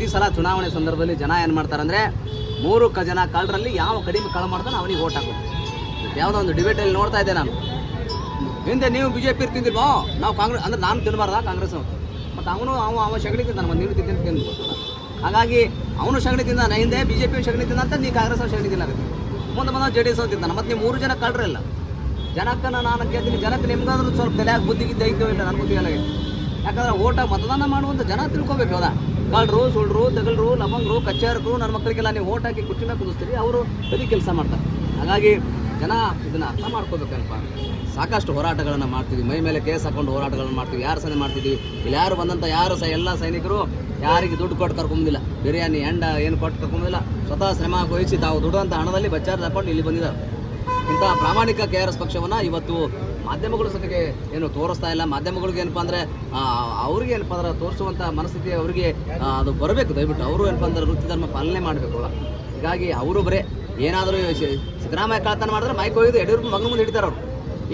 ಪ್ರತಿ ಸಲ ಚುನಾವಣೆ ಸಂದರ್ಭದಲ್ಲಿ ಜನ ಏನು ಮಾಡ್ತಾರೆ ಅಂದರೆ ಮೂರು ಕ ಜನ ಕಳ್ಳರಲ್ಲಿ ಯಾವ ಕಡಿಮೆ ಕಾಳು ಮಾಡ್ತಾನೆ ಅವನಿಗೆ ಓಟ್ ಹಾಕೋದು ಯಾವುದೋ ಒಂದು ಡಿಬೇಟಲ್ಲಿ ನೋಡ್ತಾ ಇದ್ದೆ ನಾನು. ಹಿಂದೆ ನೀವು ಬಿ ಜೆ ಪಿ ತಿಂದಿಲ್ವೋ ನಾವು ಕಾಂಗ್ರೆಸ್ ಅಂದರೆ ನಾನು ತಿನ್ನಬಾರ್ದ ಕಾಂಗ್ರೆಸ್ ಮತ್ತು ಅವನು ಅವ ಅವ ಶಗಣಿ ತಿಂತಾನೆ ಮತ್ತು ನೀವು ತಿಂತೀನಿ ತಿನ್ಬೋದು ಹಾಗಾಗಿ ಅವನು ಶಗಣಿ ತಿಂದ ನಾನು ಹಿಂದೆ ಬಿ ಜೆ ಪಿ ಶಗಣಿ ತಿಂದ ಅಂತ ನೀ ಕಾಂಗ್ರೆಸ್ ಅವ್ರು ಶಗಣಿ ತಿನ್ನಾಗುತ್ತೆ ಮುಂದೆ ಬಂದ ಜೆ ಡಿ ಎಸ್ ಅವ್ರು ತಿಂತಾನೆ. ಮತ್ತು ನೀವು ಮೂರು ಜನ ಕಳ್ಳರಿಲ್ಲ ಜನಕ್ಕೆ ನಾನು ಕೇಳ್ತೀನಿ, ಜನಕ್ಕೆ ನಿಮ್ಗಾದ್ರೂ ಸ್ವಲ್ಪ ತಲೆಯಾಗಿ ಬುದ್ಧಿ ಗಿದ್ದೆ ಐತೋ ಇಲ್ಲ ನನಗೆ ಗೊತ್ತಿಲ್ಲ ಯಾಕಂದ್ರೆ ಓಟ ಮತದಾನ ಮಾಡುವಂಥ ಜನ ತಿಳ್ಕೊಬೇಕು, ಹೌದಾ? ಕಳ್ಳರು ಸುಳ್ರು, ತಗಲ್ರು ಲವಂಗರು ಕಚ್ಚಾರಕರು ನನ್ನ ಮಕ್ಕಳಿಗೆಲ್ಲ ನೀವು ಓಟ್ ಹಾಕಿ ಕುರ್ಚಿ ಮೇಲೆ ಕುದಿಸ್ತೀರಿ, ಅವರು ಬರೀ ಕೆಲಸ ಮಾಡ್ತಾರೆ. ಹಾಗಾಗಿ ಜನ ಇದನ್ನು ಅರ್ಥ ಮಾಡ್ಕೋಬೇಕಲ್ಪ ಸಾಕಷ್ಟು ಹೋರಾಟಗಳನ್ನು ಮಾಡ್ತೀವಿ. ಮೈ ಮೇಲೆ ಕೇಸ್ ಹಾಕೊಂಡು ಹೋರಾಟಗಳನ್ನು ಮಾಡ್ತೀವಿ. ಯಾರು ಸಹ ಮಾಡ್ತಿದ್ವಿ ಇಲ್ಲಿ ಯಾರು ಬಂದಂಥ ಯಾರು ಸಹ ಎಲ್ಲ ಸೈನಿಕರು ಯಾರಿಗೆ ದುಡ್ಡು ಕೊಟ್ಟು ಕರ್ಕೊಂಬಂದಿಲ್ಲ. ಬಿರಿಯಾನಿ ಎಂಡ ಏನು ಕೊಟ್ಟು ಕರ್ಕೊಂಬಂದಿಲ್ಲ. ಸ್ವತಃ ಶ್ರಮ ವಹಿಸಿ ತಾವು ದುಡ್ಡುವಂಥ ಹಣದಲ್ಲಿ ಬಚ್ಚಾರ ಹಾಕೊಂಡು ಇಲ್ಲಿ ಬಂದಿದ್ದಾರೆ. ಇಂಥ ಪ್ರಾಮಾಣಿಕ ಕೆ ಆರ್ ಪಕ್ಷವನ್ನು ಇವತ್ತು ಮಾಧ್ಯಮಗಳು ಸತಿಗೆ ಏನು ತೋರಿಸ್ತಾ ಇಲ್ಲ. ಮಾಧ್ಯಮಗಳಿಗೆ ಏನಪ್ಪ ಅಂದರೆ ಅವ್ರಿಗೆ ಏನಪ್ಪ ಅಂದ್ರೆ ತೋರಿಸುವಂಥ ಮನಸ್ಥಿತಿ ಅವರಿಗೆ ಅದು ಬರಬೇಕು. ದಯವಿಟ್ಟು ಅವರು ಏನಪ್ಪ ಅಂದ್ರೆ ವೃತ್ತಿ ಧರ್ಮ ಪಾಲನೆ ಮಾಡಬೇಕು ಹೀಗಾಗಿ ಅವರು ಬರೇ, ಏನಾದರೂ ಸಿದ್ದರಾಮಯ್ಯ ಕಳತನ ಮಾಡಿದ್ರೆ ಮೈಕ್ ಹೋಗಿದ್ದು ಯಡಿಯೂರಪ್ಪ ಮಗನ ಮುಂದೆ ಹಿಡಿತಾರೆ ಅವರು.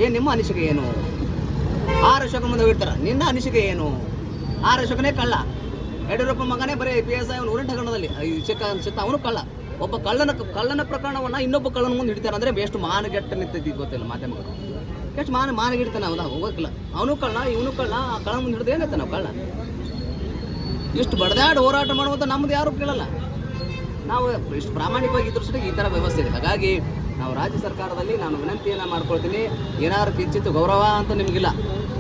ಏನು ನಿಮ್ಮ ಅನಿಸಿಕೆ ಏನು? ಆರು ಅಶೋಕನ ಮುಂದೆ ಹಿಡ್ತಾರೆ ನಿನ್ನ ಅನಿಸಿಕೆ ಏನು? ಆರು ಅಶೋಕನೇ ಕಳ್ಳ. ಯಡಿಯೂರಪ್ಪ ಮಗನೇ ಬರೀ ಪಿ ಎಸ್ ಐ ಅವನು ಊರಿನ ಹಗರಣದಲ್ಲಿ ಚಿಕ್ಕ ಚಿಕ್ಕ ಅವನು ಕಳ್ಳ. ಒಬ್ಬ ಕಳ್ಳನ ಕಳ್ಳನ ಪ್ರಕರಣವನ್ನು ಇನ್ನೊಬ್ಬ ಕಳ್ಳನ ಮುಂದೆ ಹಿಡಿತಾರೆ ಅಂದರೆ ಎಷ್ಟು ಮಾನಗೆಟ್ಟ ನಿಂತೈತಿ ಗೊತ್ತಿಲ್ಲ ಮಾಧ್ಯಮಗಳು. ಎಷ್ಟು ಮಾನ ಮಾನಗಿಡ್ತಾನೆ ಅವನ ಹೋಗಕ್ಕಿಲ್ಲ. ಅವನು ಕಳ್ಳ, ಇವನು ಕಳ್ಳ, ಆ ಕಳ ಮುಂದೆ ಹಿಡಿದು ಏನೈತೆ ನಾವು ಕಳ್ಳ? ಇಷ್ಟು ಬಡದಾಡ್ ಹೋರಾಟ ಮಾಡುವಂಥ ನಮ್ದು ಯಾರು ಕೇಳಲ್ಲ. ನಾವು ಇಷ್ಟು ಪ್ರಾಮಾಣಿಕವಾಗಿ ಇದ್ರ ಈ ಥರ ವ್ಯವಸ್ಥೆ ಇದೆ. ಹಾಗಾಗಿ ನಾವು ರಾಜ್ಯ ಸರ್ಕಾರದಲ್ಲಿ ನಾನು ವಿನಂತಿಯನ್ನು ಮಾಡ್ಕೊಳ್ತೀನಿ. ಏನಾದ್ರು ಕಿಂಚಿತ್ತು ಗೌರವ ಅಂತ ನಿಮಗಿಲ್ಲ.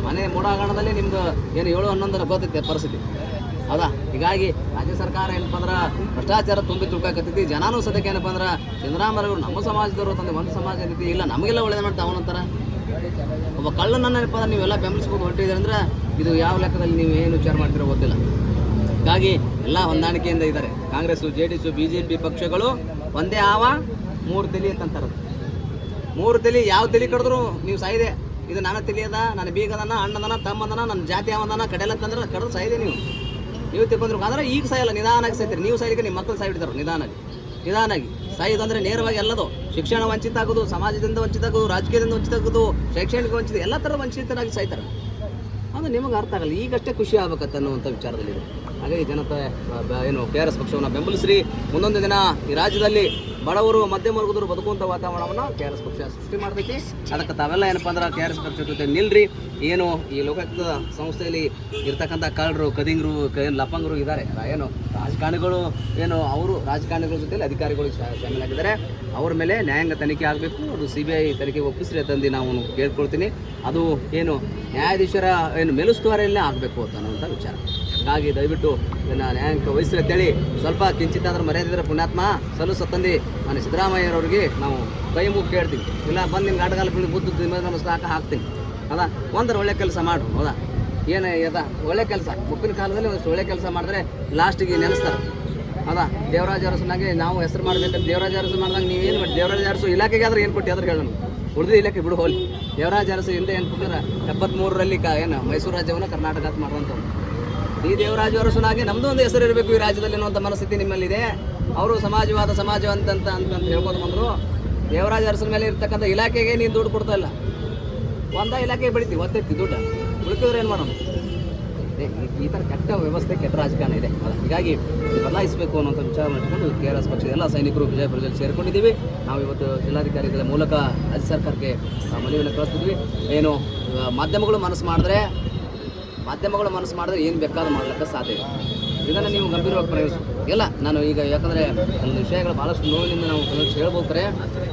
ಮನೆ ಮೂಡಾಗಣದಲ್ಲಿ ನಿಮ್ದು ಏನು ಏಳು ಹನ್ನೊಂದರ ಗೊತ್ತೈತೆ ಪರಿಸ್ಥಿತಿ. ಹೌದಾ? ಹೀಗಾಗಿ ರಾಜ್ಯ ಸರ್ಕಾರ ಏನಪ್ಪ ಅಂದ್ರೆ ಭ್ರಷ್ಟಾಚಾರ ತುಂಬಿ ತುಳ್ಕಾಕತ್ತೈತಿ ಜನಾನು ಸದ್ಯಕ್ಕೆ ಏನಪ್ಪ ಅಂದ್ರೆ ನಮ್ಮ ಸಮಾಜದವರು ತಂದೆ ಒಂದು ಸಮಾಜ ಇಲ್ಲ. ನಮಗೆಲ್ಲ ಒಳ್ಳೇದು ಮಾಡ್ತಾ ಅವನಂತಾರ. ಒಬ್ಬ ಕಳ್ಳನನ್ನ ಏನಪ್ಪ ಅಂದ್ರೆ ನೀವೆಲ್ಲ ಬೆಂಬಲಿಸ್ಬೇಕು ಹೊರಟಿದ್ದೀರಿ ಅಂದ್ರೆ ಇದು ಯಾವ ಲೆಕ್ಕದಲ್ಲಿ ನೀವು ಏನು ವಿಚಾರ ಮಾಡ್ತಿರೋ ಗೊತ್ತಿಲ್ಲ. ಹಾಗಾಗಿ ಎಲ್ಲ ಹೊಂದಾಣಿಕೆಯಿಂದ ಇದ್ದಾರೆ. Congress, J D S B J P ಪಕ್ಷಗಳು ಒಂದೇ ಆವ, ಮೂರು ತಲಿ ಅಂತಂತಾರೆ ಮೂರು ತಲಿ ಯಾವ ತಲಿ ಕಡಿದ್ರು ನೀವು ಸಾಯಿದೆ. ಇದು ನಾನು ತಿಳಿಯದ ನನ್ನ ಬೀಗದನ ಅಣ್ಣದನ ತಮ್ಮದನ ನನ್ನ ಜಾತಿ ಅವನ ಕಡೆಲ್ಲ ತಂದ್ರೆ ಕಡಿದ್ರು ಸಾಯಿದೆ ನೀವು. ನೀವು ತಿಳ್ಕೊಂಡ್ರು ಆದರೆ ಈಗ ಸಾಯಲ್ಲ ನಿಧಾನಾಗಿ ಸಾಯ್ತೀರಿ. ನೀವು ಸಾಯ್ಲಿಕ್ಕೆ ನಿಮ್ಮ ಮಕ್ಕಳು ಸಾಯ್ಬಿಡ್ತಾರೆ ನಿಧಾನಾಗಿ ನಿಧಾನಾಗಿ ಸಾಯೋದಂದ್ರೆ ನೇರವಾಗಿ ಎಲ್ಲದು ಶಿಕ್ಷಣ ವಂಚಿತ ಆಗುದು, ಸಮಾಜದಿಂದ ವಂಚಿತ ಆಗೋದು, ರಾಜಕೀಯದಿಂದ ವಂಚಿತ ಆಗುದು, ಶೈಕ್ಷಣಿಕ ವಂಚಿತ, ಎಲ್ಲ ಥರದ ವಂಚಿತರಾಗಿ ಸಾಯ್ತಾರೆ. ಅದು ನಿಮಗೆ ಅರ್ಥ ಆಗಲ್ಲ. ಈಗಷ್ಟೇ ಖುಷಿ ಆಗ್ಬೇಕತ್ತ ಅನ್ನುವಂಥ ವಿಚಾರದಲ್ಲಿದೆ. ಹಾಗಾಗಿ ಜನತೆ ಏನು ಕೆ ಆರ್ ಎಸ್ ಪಕ್ಷವನ್ನು ಬೆಂಬಲಿಸ್ರಿ. ಮುಂದೊಂದು ದಿನ ಈ ರಾಜ್ಯದಲ್ಲಿ ಬಡವರು, ಮಧ್ಯಮ ವರ್ಗದವರು ಬದುಕುವಂಥ ವಾತಾವರಣವನ್ನು ಕೆ ಆರ್ ಎಸ್ ಪಕ್ಷ ಸೃಷ್ಟಿ ಮಾಡ್ತೈತಿ. ಅದಕ್ಕೆ ತಾವೆಲ್ಲ ಏನಪ್ಪ ಅಂದ್ರೆ ಕೆ ಆರ್ ಎಸ್ ಪಕ್ಷ ಜೊತೆ ನಿಲ್ರಿ. ಏನು ಈ ಲೋಕಾಯುಕ್ತ ಸಂಸ್ಥೆಯಲ್ಲಿ ಇರ್ತಕ್ಕಂಥ ಕಳ್ಳರು, ಕದಿಂಗರು ಏನು ಲಪಂಗರು ಇದ್ದಾರೆ ಏನು ರಾಜಕಾರಣಿಗಳು, ಏನು ಅವರು ರಾಜಕಾರಣಿಗಳ ಜೊತೆಲಿ ಅಧಿಕಾರಿಗಳು ಶಾಮೀಲಾಗಿದ್ದಾರೆ. ಅವ್ರ ಮೇಲೆ ನ್ಯಾಯಾಂಗ ತನಿಖೆ ಆಗಬೇಕು, ಅದು ಸಿ ಬಿ ಐ ತನಿಖೆ ಒಪ್ಪಿಸ್ರಿ ಅಂತಂದು ನಾವು ಕೇಳ್ಕೊಳ್ತೀನಿ. ಅದು ಏನು ನ್ಯಾಯಾಧೀಶರ ಏನು ಮೇಲುಸ್ತುವಾರಿಯಲ್ಲೇ ಆಗಬೇಕು ಅಂತ ಅನ್ನುವಂಥ ವಿಚಾರ. ಹಾಗಾಗಿ ದಯವಿಟ್ಟು ಇದನ್ನು ನ್ಯಾಯಾಂಗ ವಹಿಸ್ರಿ ಅಂತೇಳಿ ಸ್ವಲ್ಪ ಕಿಂಚಿತ್ತಾದ್ರೂ ಮರ್ಯಾದಿದ್ರೆ ಪುಣ್ಯಾತ್ಮ ಸಲು ತಂದು ಮನೆ ಸಿದ್ದರಾಮಯ್ಯರವ್ರಿಗೆ ನಾವು ಕೈ ಮುಗಿ ಕೇಳ್ತೀವಿ. ಇಲ್ಲ, ಬಂದು ನಿಮ್ಗೆ ಆಟಗಾಲ ಬೀಳಿ ಬುದ್ಧ ನಮಸ್ಕಾರ ನಮಸ್ಕಾರ ಹಾಕ್ತೀನಿ. ಹೌದಾ? ಒಂದರ ಒಳ್ಳೆ ಕೆಲಸ ಮಾಡು, ಹೌದಾ? ಏನು ಅದ ಒಳ್ಳೆ ಕೆಲಸ. ಮುಪ್ಪಿನ ಕಾಲದಲ್ಲಿ ಒಂದಷ್ಟು ಒಳ್ಳೆ ಕೆಲಸ ಮಾಡಿದ್ರೆ ಲಾಸ್ಟಿಗೆ ನೆನೆಸ್ತಾರೆ. ಹೌದಾ ದೇವರಾಜ ಅರಸನಾಗೆ ನಾವು ಹೆಸರು ಮಾಡ್ಬೇಕಂತ ದೇವರಾಜ ಅರಸು ಮಾಡಿದಾಗ ನೀವೇನು ಮಾಡಿ ದೇವರಾಜ ಅರಸು ಇಲಾಖೆಗೆ ಆದ್ರೆ ಏನು ಕೊಟ್ಟು ಅದ್ರ ಕೇಳೋಣ ಉಳಿದ ಇಲಾಖೆ, ಬಿಡು ಹೋಲಿ ದೇವರಾಜ ಅರಸು ಹಿಂದೆ ಏನು ಕೊಟ್ಟಿರ ಎಪ್ಪತ್ತ್ಮೂರರಲ್ಲಿ ಕಾ ಏನು, ಮೈಸೂರು ರಾಜ್ಯವನ್ನು ಕರ್ನಾಟಕ ಅಂತ ಮಾಡುವಂಥವ್ರು. ಈ ದೇವರಾಜ ಅರಸನಾಗೆ ನಮ್ಮದು ಒಂದು ಹೆಸರು ಇರಬೇಕು ಈ ರಾಜ್ಯದಲ್ಲಿ ಅನ್ನುವಂಥ ಮನಸ್ಥಿತಿ ನಿಮ್ಮಲ್ಲಿದೆ. ಅವರು ಸಮಾಜವಾದ ಸಮಾಜ ಅಂತ ಅಂತ ಹೇಳ್ಬೋದು ಬಂದರು. ದೇವರಾಜ ಅರಸನ ಮೇಲೆ ಇರ್ತಕ್ಕಂಥ ಇಲಾಖೆಗೆ ನೀನು ದುಡ್ಡು ಕೊಡ್ತಾ ಇಲ್ಲ. ಒಂದ ಇಲಾಖೆ ಬೆಳಿತೀವಿ ಒತ್ತೈತಿ ದುಡ್ಡು. ಉಳ್ಕಿದ್ರೆ ಏನು ಮಾಡೋಣ? ಈ- ಥರ ಕೆಟ್ಟ ವ್ಯವಸ್ಥೆ, ಕೆಟ್ಟ ರಾಜಕಾರಣ ಇದೆ. ಹೀಗಾಗಿ ಬದಲಾಯಿಸಬೇಕು ಅನ್ನೋಂಥ ವಿಚಾರ ಮಾಡಿಕೊಂಡು ಕೆ ಆರ್ ಎಸ್ ಪಕ್ಷದ ಎಲ್ಲ ಸೈನಿಕರು ವಿಜಯಪುರದಲ್ಲಿ ಸೇರಿಕೊಂಡಿದ್ದೀವಿ. ನಾವು ಇವತ್ತು ಜಿಲ್ಲಾಧಿಕಾರಿಗಳ ಮೂಲಕ ರಾಜ್ಯ ಸರ್ಕಾರಕ್ಕೆ ಮನವಿಯನ್ನು ಕಳಿಸ್ತಿದ್ವಿ. ಏನು ಮಾಧ್ಯಮಗಳು ಮನಸ್ಸು ಮಾಡಿದ್ರೆ, ಮಾಧ್ಯಮಗಳು ಮನಸ್ಸು ಮಾಡಿದ್ರೆ ಏನು ಬೇಕಾದ್ರೂ ಮಾಡ್ಲಿಕ್ಕೆ ಸಾಧ್ಯ ಇದೆ. ಇದನ್ನು ನೀವು ಗಂಭೀರವಾಗಿ ಪರಿಗಣಿಸಬೇಕು ಎಲ್ಲ ನಾನು ಈಗ ಯಾಕಂದರೆ ವಿಷಯಗಳು ಭಾಳಷ್ಟು ನೋವಿನಿಂದ ನಾವು ಕೆಲವೊಂದು ಹೇಳ್ಬೋದು ಕರೆ.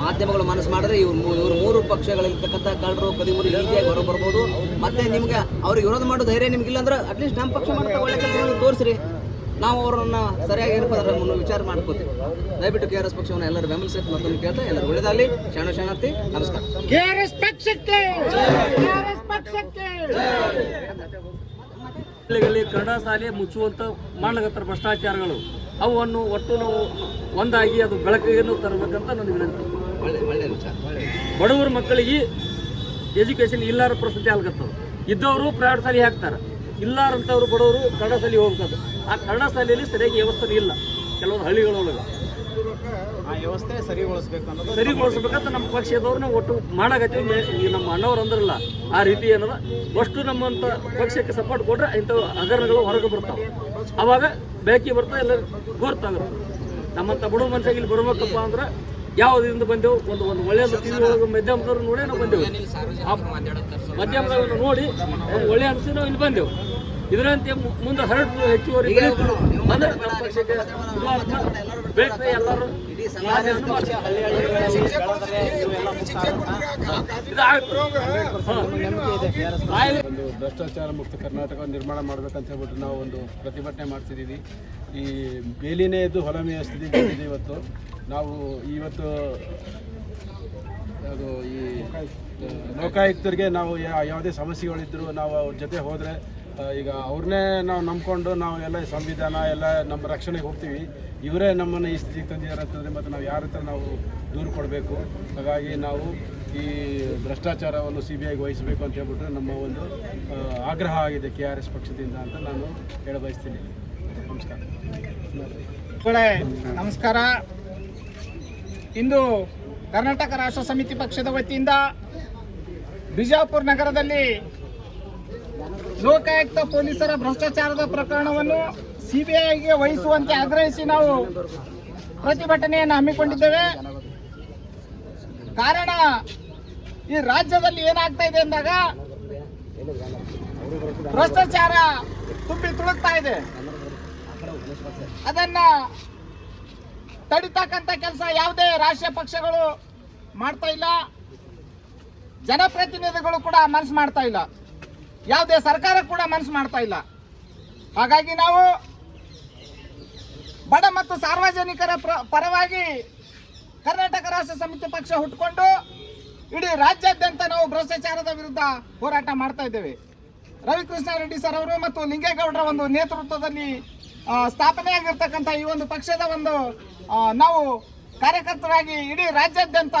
ಮಾಧ್ಯಮಗಳು ಮನಸ್ಸು ಮಾಡಿದ್ರೆ ಇವ್ರು ಇವರು ಮೂರು ಪಕ್ಷಗಳಿರ್ತಕ್ಕಂಥ ಕಳ್ಳರು ಕದಿಮೂರು ಈಸಿಯಾಗಿ ಹೊರಗೆ ಬರ್ಬೋದು. ಮತ್ತೆ ನಿಮ್ಗೆ ಅವ್ರಿಗೆ ವಿರೋಧ ಮಾಡೋ ಧೈರ್ಯ ನಿಮ್ಗಿಲ್ಲ ಅಂದ್ರೆ ಅಟ್ಲೀಸ್ಟ್ ನಮ್ಮ ಪಕ್ಷ ಮಾಡ್ತಾ ಒಳ್ಳೆ ಕೆಲಸ ತೋರಿಸ್ರಿ. ನಾವು ಅವರನ್ನ ಸರಿಯಾಗಿ ಏನಪ್ಪ ಅದ್ರ ಮುನ್ನ ವಿಚಾರ ಮಾಡ್ಕೋತೀವಿ. ದಯವಿಟ್ಟು ಕೆ ಆರ್ ಎಸ್ ಪಕ್ಷವನ್ನು ಎಲ್ಲರೂ ಬೆಂಬಲಿಸಿ ಮತ್ತೊಂದು ಕೇಳ್ತಾ ಎಲ್ಲರೂ ಉಳಿದಾಗಲಿ ಶರಣ ಶರಣಾರ್ಥಿ ನಮಸ್ಕಾರ. ಕೆಆರ್ಎಸ್ ಪಕ್ಷಕ್ಕೆ! ಕೆಆರ್ಎಸ್ ಪಕ್ಷಕ್ಕೆ! ಹಳ್ಳಿಗಳಲ್ಲಿ ಕನ್ನಡ ಶಾಲೆ ಮುಚ್ಚುವಂತ ಮಾಡ್ಲಕತ್ತಾರ ಭ್ರಷ್ಟಾಚಾರಗಳು. ಅವನ್ನು ಒಟ್ಟು ನಾವು ಒಂದಾಗಿ ಅದು ಬೆಳಕಿಗೆ ತರಬೇಕಂತ ನನ್ನ ವಿನಂತಿ. ಬಡವರ ಮಕ್ಕಳಿಗೆ ಎಜುಕೇಶನ್ ಇಲ್ಲಾರ ಪರಿಸ್ಥಿತಿ ಆಗ್ಲತ್ತದ ಇದ್ದವರು ಪ್ರೈವೇಟ್ ಶಾಲೆ ಹಾಕ್ತಾರೆ. ಇಲ್ಲಾರಂಥವ್ರು ಬಡವರು ಕನ್ನಡ ಶಾಲೆ ಹೋಗ್ತದೆ. ಆ ಕನ್ನಡ ಶಾಲೆಯಲ್ಲಿ ಸರಿಯಾಗಿ ವ್ಯವಸ್ಥೆ ಇಲ್ಲ. ಕೆಲವೊಂದು ಹಳ್ಳಿಗಳೊಳಗೆ. ಆ ವ್ಯವಸ್ಥೆ ಸರಿಗೊಳಿಸ್ಬೇಕು ಅನ್ನೋದು ಸರಿಗೊಳಿಸ್ಬೇಕಂತ ನಮ್ಮ ಪಕ್ಷದವ್ರನ್ನ ಒಟ್ಟು ಮಾಡಾಕತ್ತೀವಿ. ನಮ್ಮ ಅಣ್ಣವ್ರು ಅಂದ್ರಲ್ಲ ಆ ರೀತಿ ಏನದ? ಅಷ್ಟು ನಮ್ಮಂತ ಪಕ್ಷಕ್ಕೆ ಸಪೋರ್ಟ್ ಕೊಟ್ರೆ ಇಂಥ ಹಗರಣಗಳು ಹೊರಗೆ ಬರ್ತಾವೆ. ಅವಾಗ ಬ್ಯಾಕಿ ಬರ್ತಾ ಎಲ್ಲ ಗೊತ್ತಾಗುತ್ತೆ ನಮ್ಮಂತ ಬಡವ ಮನುಷ್ಯಗೆ ಇಲ್ಲಿ ಬರ್ಬೇಕಪ್ಪ ಅಂದ್ರೆ ಯಾವುದರಿಂದ ಬಂದೆವು? ಒಂದು ಒಂದು ಒಳ್ಳೆಯ ಟಿವಿ ಒಳಗೆ ಮಾಧ್ಯಮದವ್ರು ನೋಡೇ ನಾವು ಬಂದೆವು. ಮಾಧ್ಯಮದವ್ರನ್ನ ನೋಡಿ ಒಂದು ಒಳ್ಳೆ ಅನಿಸಿ ನಾವು ಇಲ್ಲಿ ಬಂದೆವು. ಇದರಂತೆ ಮುಂದೆ ಹರಡು ಹೆಚ್ಚುವರಿ ಬೇಕು ಎಲ್ಲರೂ ಭ್ರಷ್ಟಾಚಾರ ಮುಕ್ತ ಕರ್ನಾಟಕ ನಿರ್ಮಾಣ ಮಾಡ್ಬೇಕಂತ ಹೇಳ್ಬಿಟ್ಟು ನಾವು ಒಂದು ಪ್ರತಿಭಟನೆ ಮಾಡ್ತಿದ್ದೀವಿ ಈ ಬೇಲಿನೇ ಇದ್ದು ಹೊಲಮೆಯ ಸ್ಥಿತಿ ಬಂದಿದೆ ಇವತ್ತು. ನಾವು ಇವತ್ತು ಅದು ಈ ಲೋಕಾಯುಕ್ತರಿಗೆ ನಾವು ಯಾವುದೇ ಸಮಸ್ಯೆಗಳಿದ್ದರೂ ನಾವು ಅವ್ರ ಜೊತೆ ಹೋದರೆ ಈಗ ಅವ್ರನ್ನೇ ನಾವು ನಂಬ್ಕೊಂಡು ನಾವು ಎಲ್ಲ ಸಂವಿಧಾನ, ಎಲ್ಲ ನಮ್ಮ ರಕ್ಷಣೆಗೆ ಹೋಗ್ತೀವಿ. ಇವರೇ ನಮ್ಮನ್ನು ಈ ಸ್ಥಿತಿಗೆ ತಂದಿದ್ದಾರೆ ಅಂತಂದರೆ ಮತ್ತು ನಾವು ಯಾರ ಹತ್ರ ನಾವು ದೂರು ಕೊಡಬೇಕು? ಹಾಗಾಗಿ ನಾವು ಈ ಭ್ರಷ್ಟಾಚಾರವನ್ನು ಸಿ ಬಿ ಐಗೆ ವಹಿಸಬೇಕು ಅಂತ ಹೇಳ್ಬಿಟ್ಟು ನಮ್ಮ ಒಂದು ಆಗ್ರಹ ಆಗಿದೆ ಕೆ ಆರ್ ಎಸ್ ಪಕ್ಷದಿಂದ ಅಂತ ನಾನು ಹೇಳ ಬಯಸ್ತೀನಿ ನಮಸ್ಕಾರ ನಮಸ್ಕಾರ. ಇಂದು ಕರ್ನಾಟಕ ರಾಷ್ಟ್ರ ಸಮಿತಿ ಪಕ್ಷದ ವತಿಯಿಂದ ಬಿಜಾಪುರ ನಗರದಲ್ಲಿ ಲೋಕಾಯುಕ್ತ ಪೊಲೀಸರ ಭ್ರಷ್ಟಾಚಾರದ ಪ್ರಕರಣವನ್ನು ಸಿಬಿಐಗೆ ವಹಿಸುವಂತೆ ಆಗ್ರಹಿಸಿ ನಾವು ಪ್ರತಿಭಟನೆಯನ್ನು ಹಮ್ಮಿಕೊಂಡಿದ್ದೇವೆ. ಕಾರಣ, ಈ ರಾಜ್ಯದಲ್ಲಿ ಏನಾಗ್ತಾ ಇದೆ ಅಂದಾಗ ಭ್ರಷ್ಟಾಚಾರ ತುಂಬಿ ತುಳುಕ್ತಾ ಇದೆ. ಅದನ್ನ ತಡಿತಕ್ಕಂಥ ಕೆಲಸ ಯಾವುದೇ ರಾಷ್ಟ್ರೀಯ ಪಕ್ಷಗಳು ಮಾಡ್ತಾ ಇಲ್ಲ. ಜನಪ್ರತಿನಿಧಿಗಳು ಕೂಡ ಮನಸ್ಸು ಮಾಡ್ತಾ ಇಲ್ಲ. ಯಾವುದೇ ಸರ್ಕಾರ ಕೂಡ ಮನಸ್ಸು ಮಾಡ್ತಾ ಇಲ್ಲ. ಹಾಗಾಗಿ ನಾವು ಬಡ ಮತ್ತು ಸಾರ್ವಜನಿಕರ ಪ್ರ- ಪರವಾಗಿ ಕರ್ನಾಟಕ ರಾಷ್ಟ್ರ ಸಮಿತಿ ಪಕ್ಷ ಹುಟ್ಕೊಂಡು ಇಡೀ ರಾಜ್ಯಾದ್ಯಂತ ನಾವು ಭ್ರಷ್ಟಾಚಾರದ ವಿರುದ್ಧ ಹೋರಾಟ ಮಾಡ್ತಾ ಇದ್ದೇವೆ. ರವಿಕೃಷ್ಣ ರೆಡ್ಡಿ ಸರ್ ಅವರು ಮತ್ತು ಲಿಂಗೇಗೌಡರ ಒಂದು ನೇತೃತ್ವದಲ್ಲಿ ಸ್ಥಾಪನೆಯಾಗಿರ್ತಕ್ಕಂಥ ಈ ಒಂದು ಪಕ್ಷದ ಒಂದು ನಾವು ಕಾರ್ಯಕರ್ತರಾಗಿ ಇಡೀ ರಾಜ್ಯಾದ್ಯಂತ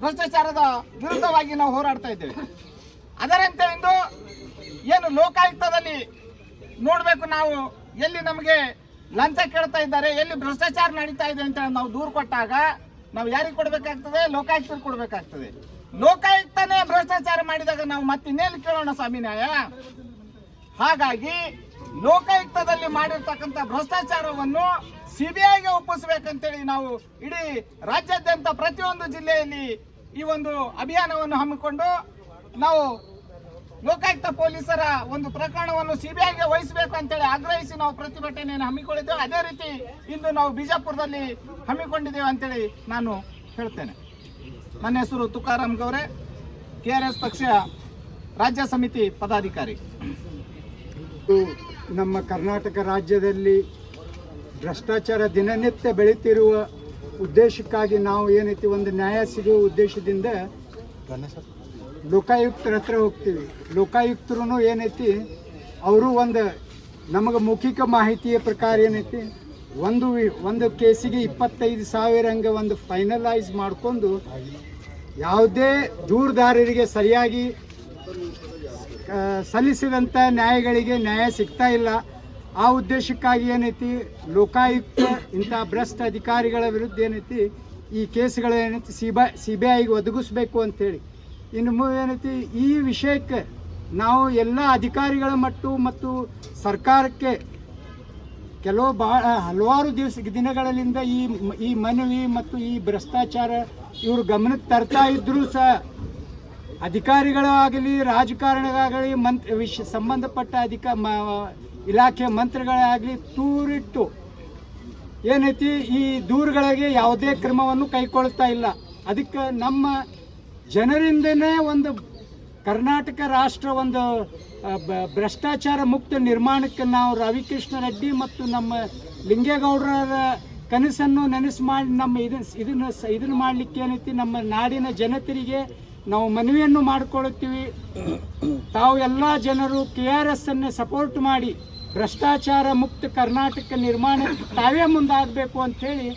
ಭ್ರಷ್ಟಾಚಾರದ ವಿರುದ್ಧವಾಗಿ ನಾವು ಹೋರಾಡ್ತಾ ಇದ್ದೇವೆ. ಅದರಂತೆ ಇಂದು ಏನು ಲೋಕಾಯುಕ್ತದಲ್ಲಿ ನೋಡಬೇಕು ನಾವು? ಎಲ್ಲಿ ನಮಗೆ ಲಂಚ ಕೇಳ್ತಾ ಇದ್ದಾರೆ? ಎಲ್ಲಿ ಭ್ರಷ್ಟಾಚಾರ ನಡೀತಾ ಇದೆ ಅಂತ ನಾವು ದೂರು ಕೊಟ್ಟಾಗ ನಾವು ಯಾರಿಗೆ ಕೊಡಬೇಕಾಗ್ತದೆ? ಲೋಕಾಯುಕ್ತರಿಗೆ ಕೊಡಬೇಕಾಗ್ತದೆ. ಲೋಕಾಯುಕ್ತನೇ ಭ್ರಷ್ಟಾಚಾರ ಮಾಡಿದಾಗ ನಾವು ಮತ್ತೆ ಇನ್ನೇನು ಕೇಳೋಣ ಸ್ವಾಮಿ ನ್ಯಾಯ? ಹಾಗಾಗಿ ಲೋಕಾಯುಕ್ತದಲ್ಲಿ ಮಾಡಿರ್ತಕ್ಕಂಥ ಭ್ರಷ್ಟಾಚಾರವನ್ನು ಸಿಬಿಐಗೆ ಒಪ್ಪಿಸಬೇಕಂತೇಳಿ ನಾವು ಇಡೀ ರಾಜ್ಯಾದ್ಯಂತ ಪ್ರತಿಯೊಂದು ಜಿಲ್ಲೆಯಲ್ಲಿ ಈ ಒಂದು ಅಭಿಯಾನವನ್ನು ಹಮ್ಮಿಕೊಂಡು ನಾವು ಲೋಕಾಯುಕ್ತ ಪೊಲೀಸರ ಒಂದು ಪ್ರಕರಣವನ್ನು ಸಿಬಿಐಗೆ ವಹಿಸಬೇಕು ಅಂತೇಳಿ ಆಗ್ರಹಿಸಿ ನಾವು ಪ್ರತಿಭಟನೆಯನ್ನು ಹಮ್ಮಿಕೊಂಡಿದ್ದೇವೆ ಅದೇ ರೀತಿ ಇಂದು ನಾವು ಬಿಜಾಪುರದಲ್ಲಿ ಹಮ್ಮಿಕೊಂಡಿದ್ದೇವೆ ಅಂತೇಳಿ ನಾನು ಹೇಳ್ತೇನೆ. ನನ್ನ ಹೆಸರು Tukaram Gaure, K R S ಪಕ್ಷ ರಾಜ್ಯ ಸಮಿತಿ ಪದಾಧಿಕಾರಿ. ನಮ್ಮ ಕರ್ನಾಟಕ ರಾಜ್ಯದಲ್ಲಿ ಭ್ರಷ್ಟಾಚಾರ ದಿನನಿತ್ಯ ಬೆಳೀತಿರುವ ಉದ್ದೇಶಕ್ಕಾಗಿ ನಾವು ಏನೈತಿ ಒಂದು ನ್ಯಾಯ ಸಿಗುವ ಉದ್ದೇಶದಿಂದ ಲೋಕಾಯುಕ್ತರ ಹತ್ರ ಹೋಗ್ತೀವಿ. ಲೋಕಾಯುಕ್ತರು ಏನೈತಿ, ಅವರು ಒಂದು ನಮಗೆ ಮೌಖಿಕ ಮಾಹಿತಿಯ ಪ್ರಕಾರ ಏನೈತಿ, ಒಂದು ಒಂದು ಕೇಸಿಗೆ ಇಪ್ಪತ್ತೈದು ಸಾವಿರ ಹಂಗೆ ಒಂದು ಫೈನಲೈಸ್ ಮಾಡಿಕೊಂಡು ಯಾವುದೇ ದೂರದಾರರಿಗೆ ಸರಿಯಾಗಿ ಸಲ್ಲಿಸಿದಂಥ ನ್ಯಾಯಗಳಿಗೆ ನ್ಯಾಯ ಸಿಗ್ತಾ ಇಲ್ಲ. ಆ ಉದ್ದೇಶಕ್ಕಾಗಿ ಏನೈತಿ, ಲೋಕಾಯುಕ್ತ ಇಂಥ ಭ್ರಷ್ಟ ಅಧಿಕಾರಿಗಳ ವಿರುದ್ಧ ಏನೈತಿ, ಈ ಕೇಸ್ಗಳೇನೈತಿ ಸಿ ಬಿ ಸಿ ಬಿ ಐಗೆ ಒದಗಿಸ್ಬೇಕು ಅಂತೇಳಿ. ಇನ್ನು ಮು- ಏನೈತಿ, ಈ ವಿಷಯಕ್ಕೆ ನಾವು ಎಲ್ಲ ಅಧಿಕಾರಿಗಳ ಮಟ್ಟು ಮತ್ತು ಸರ್ಕಾರಕ್ಕೆ ಕೆಲವು ಭಾಳ ಹಲವಾರು ದಿವಸ ದಿನಗಳಿಂದ ಈ ಈ ಮನವಿ ಮತ್ತು ಈ ಭ್ರಷ್ಟಾಚಾರ ಇವರು ಗಮನಕ್ಕೆ ತರ್ತಾ ಇದ್ದರೂ ಸಹ ಅಧಿಕಾರಿಗಳಾಗಲಿ ರಾಜಕಾರಣಿಗಾಗಲಿ ಮಂತ್ ವಿಷ ಸಂಬಂಧಪಟ್ಟ ಅಧಿಕ, ಮ ಇಲಾಖೆ ಮಂತ್ರಿಗಳಾಗಲಿ ತೂರಿಟ್ಟು ಏನೈತಿ, ಈ ದೂರುಗಳಿಗೆ ಯಾವುದೇ ಕ್ರಮವನ್ನು ಕೈಗೊಳ್ತಾ ಇಲ್ಲ. ಅದಕ್ಕೆ ನಮ್ಮ ಜನರಿಂದನೇ ಒಂದು ಕರ್ನಾಟಕ ರಾಷ್ಟ್ರ ಒಂದು ಭ್ರಷ್ಟಾಚಾರ ಮುಕ್ತ ನಿರ್ಮಾಣಕ್ಕೆ ನಾವು ರವಿಕೃಷ್ಣ ರೆಡ್ಡಿ ಮತ್ತು ನಮ್ಮ ಲಿಂಗೇಗೌಡರ ಕನಸನ್ನು ನೆನೆಸು ಮಾಡಿ, ನಮ್ಮ ಇದನ್ನ ಇದನ್ನು ಇದನ್ನು ಮಾಡಲಿಕ್ಕೆ ಏನೈತಿ, ನಮ್ಮ ನಾಡಿನ ಜನತೆಗೆ ನಾವು ಮನವಿಯನ್ನು ಮಾಡಿಕೊಳ್ಳುತ್ತೀವಿ ತಾವು ಎಲ್ಲ ಜನರು ಕೆ ಆರ್ ಎಸ್ ಅನ್ನು ಸಪೋರ್ಟ್ ಮಾಡಿ ಭ್ರಷ್ಟಾಚಾರ ಮುಕ್ತ ಕರ್ನಾಟಕ ನಿರ್ಮಾಣ ತಾವೇ ಮುಂದಾಗಬೇಕು ಅಂಥೇಳಿ